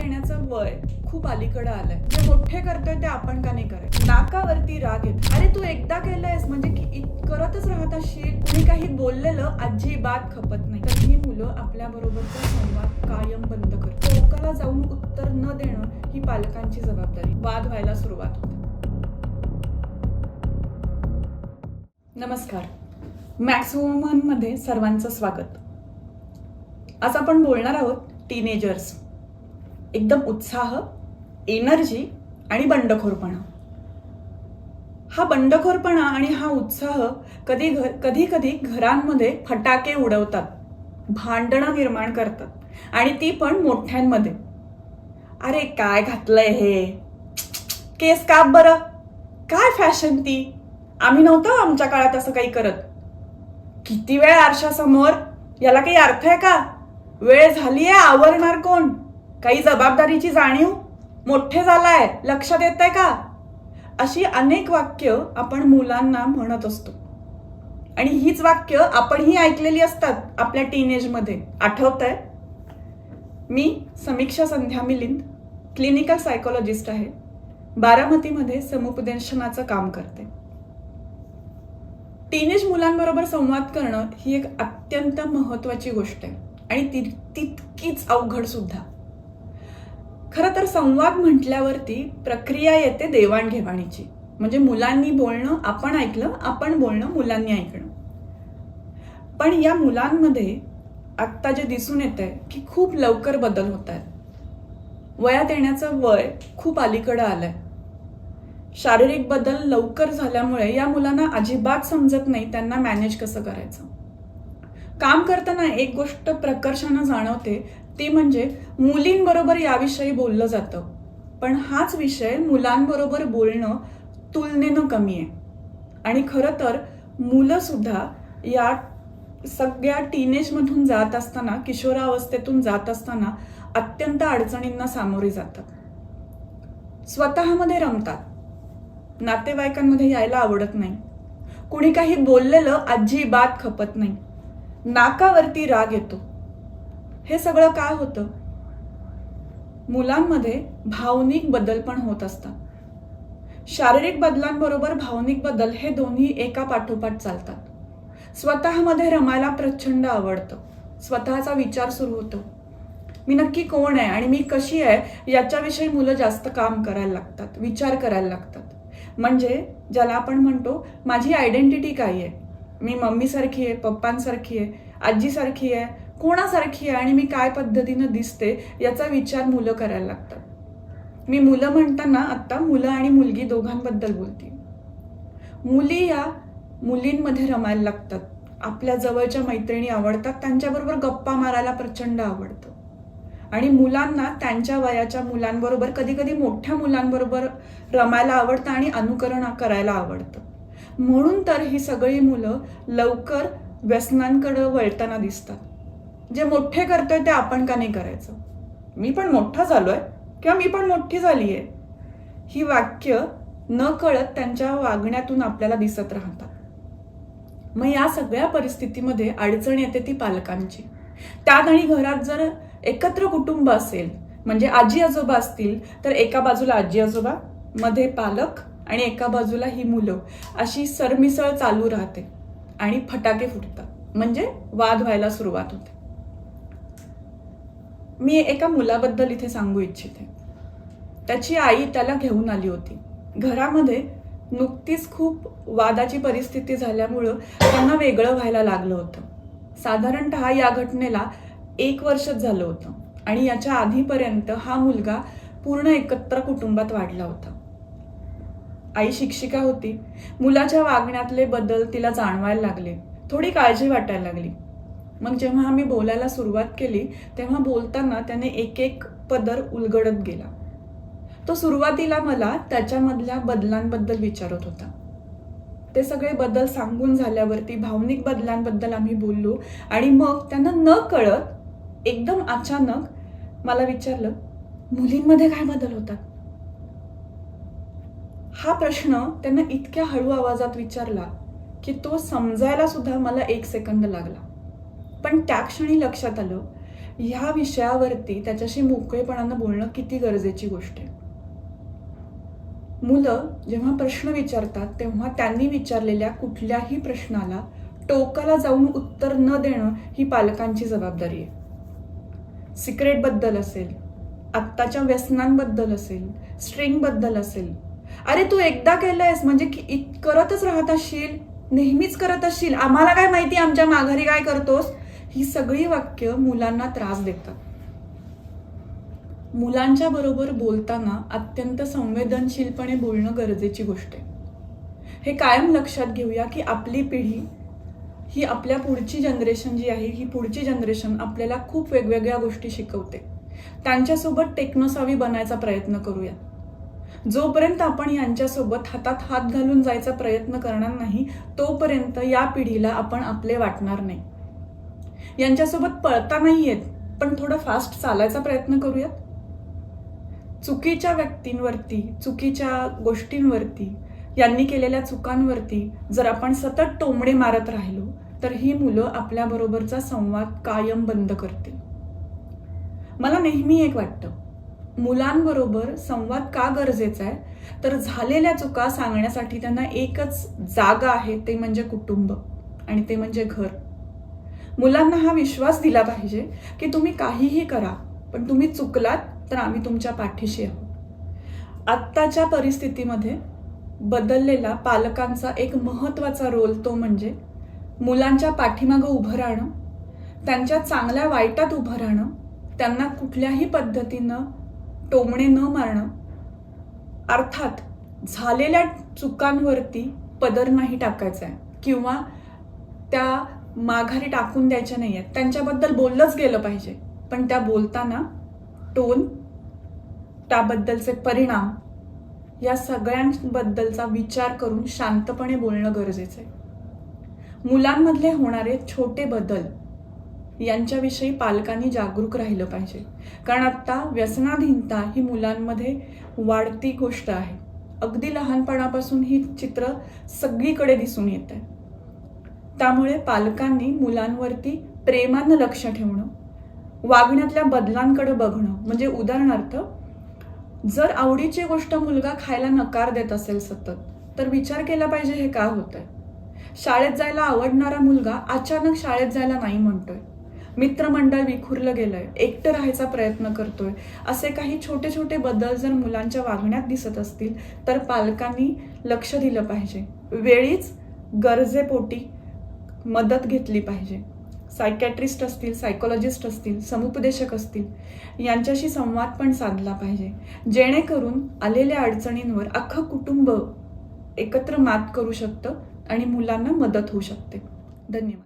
येण्याचं वय खूप अलीकडं आलंय. जे मोठे करतोय ते आपण का नाही करायचं नाकावरती राग येत. अरे तू एकदा केलंयस म्हणजे की करतच राहत असशील. कुणी काही बोललेलं अजिबात खपत नाही. तर ही मुलं आपल्या बरोबरचा संवाद कायम बंद करतात टोकाला जाऊन उत्तर न देणं ही पालकांची जबाबदारी. वाद व्हायला सुरुवात होते. नमस्कार. मॅक्स वुमनमध्ये सर्वांचं स्वागत. आज आपण बोलणार आहोत टीनेजर्स एकदम उत्साह एनर्जी आणि बंडखोरपणा. हा बंडखोरपणा आणि हा उत्साह कधी घर कधी कधी घरांमध्ये फटाके उडवतात भांडणं निर्माण करतात आणि ती पण मोठ्यांमध्ये. अरे काय घातलंय हे? केस काप बरं. काय फॅशन ती? आम्ही नव्हतं आमच्या काळात असं काही करत. किती वेळ आरशासमोर? याला काही अर्थ आहे का? वेळ झाली आहे आवरणार कोण? काही जबाबदारीची जाणीव मोठे झालाय लक्षात येत आहे का? अशी अनेक वाक्य आपण मुलांना म्हणत असतो. आणि हीच वाक्य आपणही ऐकलेली असतात आपल्या टीनेजमध्ये आठवत आहे मी समीक्षा संध्या मिलिंद क्लिनिकल सायकोलॉजिस्ट आहे. बारामतीमध्ये समुपदेशनाचं काम करते. टीनेज मुलांबरोबर संवाद करणं ही एक अत्यंत महत्वाची गोष्ट आहे. आणि ती तितकीच अवघड सुद्धा. खरं तर संवाद म्हटल्यावरती प्रक्रिया येते देवाणघेवाणीची. म्हणजे मुलांनी बोलणं आपण ऐकलं आपण बोलणं मुलांनी ऐकणं. पण या मुलांमध्ये आत्ता जे दिसून येत आहे की खूप लवकर बदल होत आहेत वयात येण्याचं वय खूप अलीकडं आलंय. शारीरिक बदल लवकर झाल्यामुळे या मुलांना अजिबात समजत नाही त्यांना मॅनेज कसं करायचं. काम करताना एक गोष्ट प्रकर्षानं जाणवते ती म्हणजे मुलींबरोबर याविषयी बोललं जातं. पण हाच विषय मुलांबरोबर बोलणं तुलनेनं कमी आहे. आणि खरं तर मुलं सुद्धा या सगळ्या टीनेजमधून जात असताना किशोरावस्थेतून जात असताना अत्यंत अडचणींना सामोरे जातात स्वतःमध्ये रमतात. नातेवाईकांमध्ये यायला आवडत नाही. कुणी काही बोललेलं अजिबात खपत नाही. नाकावरती राग येतो. हे सगळं काय होतं? मुलांमध्ये भावनिक बदल पण होत असतात. शारीरिक बदलांबरोबर भावनिक बदल हे दोन्ही एका पाठोपाठ चालतात. स्वतःमध्ये रमायला प्रचंड आवडतं. स्वतःचा विचार सुरू होतो. मी नक्की कोण आहे आणि मी कशी आहे याच्याविषयी मुलं जास्त काम करायला लागतात विचार करायला लागतात. म्हणजे ज्याला आपण म्हणतो माझी आयडेंटिटी काय आहे? मी मम्मीसारखी आहे पप्पांसारखी आहे आजीसारखी आहे कोणासारखी आहे आणि मी काय पद्धतीनं दिसते याचा विचार मुलं करायला लागतात. मी मुलं म्हणताना आत्ता मुलं आणि मुलगी दोघांबद्दल बोलते. मुली या मुलींमध्ये रमायला लागतात. आपल्या जवळच्या मैत्रिणी आवडतात त्यांच्याबरोबर गप्पा मारायला प्रचंड आवडतं. आणि मुलांना त्यांच्या वयाच्या मुलांबरोबर कधी कधी मोठ्या मुलांबरोबर रमायला आवडतं आणि अनुकरण करायला आवडतं. म्हणून तर ही सगळी मुलं लवकर व्यसनांकडं वळताना दिसतात. जे मोठे करतोय ते आपण का नाही करायचं? मी पण मोठा झालोय किंवा मी पण मोठी झाली आहे ही वाक्य न कळत त्यांच्या वागण्यातून आपल्याला दिसत राहतात. मग या सगळ्या परिस्थितीमध्ये अडचण येते ती पालकांची. त्यात आणि घरात जर एकत्र कुटुंब असेल म्हणजे आजी आजोबा असतील तर एका बाजूला आजी आजोबा मध्ये पालक आणि एका बाजूला ही मुलं अशी सरमिसळ चालू राहते आणि फटाके फुटतात. म्हणजे वाद व्हायला सुरुवात होते. मी एका मुलाबद्दल इथे सांगू इच्छिते. त्याची आई त्याला घेऊन आली होती. घरामध्ये नुकतीच खूप वादाची परिस्थिती झाल्यामुळं त्यांना वेगळं व्हायला लागलं होतं. साधारणतः या घटनेला एक वर्षच झालं होतं आणि याच्या आधीपर्यंत हा मुलगा पूर्ण एकत्र कुटुंबात वाढला होता. आई शिक्षिका होती. मुलाच्या वागण्यातले बदल तिला जाणवायला लागले. थोडी काळजी वाटायला लागली. मग जेव्हा आम्ही बोलायला सुरुवात केली तेव्हा बोलताना त्याने एक एक पदर उलगडत गेला. तो सुरुवातीला मला त्याच्यामधल्या बदलांबद्दल विचारत होता. ते सगळे बदल सांगून झाल्यावरती भावनिक बदलांबद्दल आम्ही बोललो आणि मग त्यांना न कळत एकदम अचानक मला विचारलं मुलींमध्ये काय बदल होतात? हा प्रश्न त्यांना इतक्या हळू आवाजात विचारला की तो समजायला सुद्धा मला एक सेकंद लागला. पण त्या क्षणी लक्षात आलं ह्या विषयावरती त्याच्याशी मोकळेपणानं बोलणं किती गरजेची गोष्ट आहे. मुलं जेव्हा प्रश्न विचारतात तेव्हा त्यांनी विचारलेल्या कुठल्याही प्रश्नाला टोकाला जाऊन उत्तर न देणं ही पालकांची जबाबदारी आहे. सिक्रेटबद्दल असेल आत्ताच्या व्यसनांबद्दल असेल स्ट्रिंगबद्दल असेल. अरे तू एकदा केलंयस म्हणजे की इत- करतच राहत असशील नेहमीच करत असशील आम्हाला काय माहिती आमच्या माघारी काय करतोस? ही सगळी वाक्य मुलांना त्रास देतात. मुलांच्या बरोबर बोलताना अत्यंत संवेदनशीलपणे बोलणं गरजेची गोष्ट आहे. हे कायम लक्षात घेऊया की आपली पिढी ही आपल्या पुढची जनरेशन जी आहे ही पुढची जनरेशन आपल्याला खूप वेगवेगळ्या गोष्टी शिकवते. त्यांच्यासोबत टेक्नोसावी बनायचा प्रयत्न करूया. जोपर्यंत आपण यांच्यासोबत हातात हात घालून जायचा प्रयत्न करणार नाही तोपर्यंत या पिढीला आपण आपले वाटणार नाही. यांच्यासोबत पळता नाही येत पण थोडं फास्ट चालायचा प्रयत्न करूयात. चुकीच्या व्यक्तींवरती चुकीच्या गोष्टींवरती यांनी केलेल्या चुकांवरती जर आपण सतत टोमडे मारत राहिलो तर ही मुलं आपल्याबरोबरचा संवाद कायम बंद करतील. मला नेहमी एक वाटतं मुलांबरोबर संवाद का गरजेचा आहे? तर झालेल्या चुका सांगण्यासाठी त्यांना एकच जागा आहे ते म्हणजे कुटुंब. आणि ते म्हणजे घर. मुलांना हा विश्वास दिला पाहिजे की तुम्ही काहीही करा पण तुम्ही चुकलात तर आम्ही तुमच्या पाठीशी आहोत. आत्ताच्या परिस्थितीमध्ये बदललेला पालकांचा एक महत्त्वाचा रोल तो म्हणजे मुलांच्या पाठीमागं उभं राहणं त्यांच्या चांगल्या वाईटात उभं राहणं त्यांना कुठल्याही पद्धतीनं टोमणे न मारणं अर्थात झालेल्या चुकांवरती पदर नाही टाकायचा आहे. किंवा त्या माघारी टाकून द्यायच्या नाही आहेत त्यांच्याबद्दल बोललंच गेलं पाहिजे. पण त्या बोलताना टोन त्याबद्दलचे परिणाम या सगळ्यांबद्दलचा विचार करून शांतपणे बोलणं गरजेचं आहे. मुलांमधले होणारे छोटे बदल यांच्याविषयी पालकांनी जागरूक राहिलं पाहिजे. कारण आत्ता व्यसनाधीनता ही मुलांमध्ये वाढती गोष्ट आहे. अगदी लहानपणापासून ही चित्र सगळीकडे दिसून येत आहे. त्यामुळे पालकांनी मुलांवरती प्रेमानं लक्ष ठेवणं वागण्यातल्या बदलांकडे बघणं म्हणजे उदाहरणार्थ जर आवडीची गोष्ट मुलगा खायला नकार देत असेल सतत तर विचार केला पाहिजे हे का होतंय? शाळेत जायला आवडणारा मुलगा अचानक शाळेत जायला नाही म्हणतोय. मित्रमंडळ विखुरलं गेलंय एकटं राहायचा प्रयत्न करतोय असे काही छोटे छोटे बदल जर मुलांच्या वागण्यात दिसत असतील तर पालकांनी लक्ष दिलं पाहिजे. वेळीच गरजेपोटी मदत घेतली पाहिजे. सायकॅट्रिस्ट असतील सायकोलॉजिस्ट असतील समुपदेशक असतील यांच्याशी संवाद पण साधला पाहिजे. जेणेकरून आलेल्या अडचणींवर अख्खं कुटुंब एकत्र मात करू शकतं आणि मुलांना मदत होऊ शकते. धन्यवाद.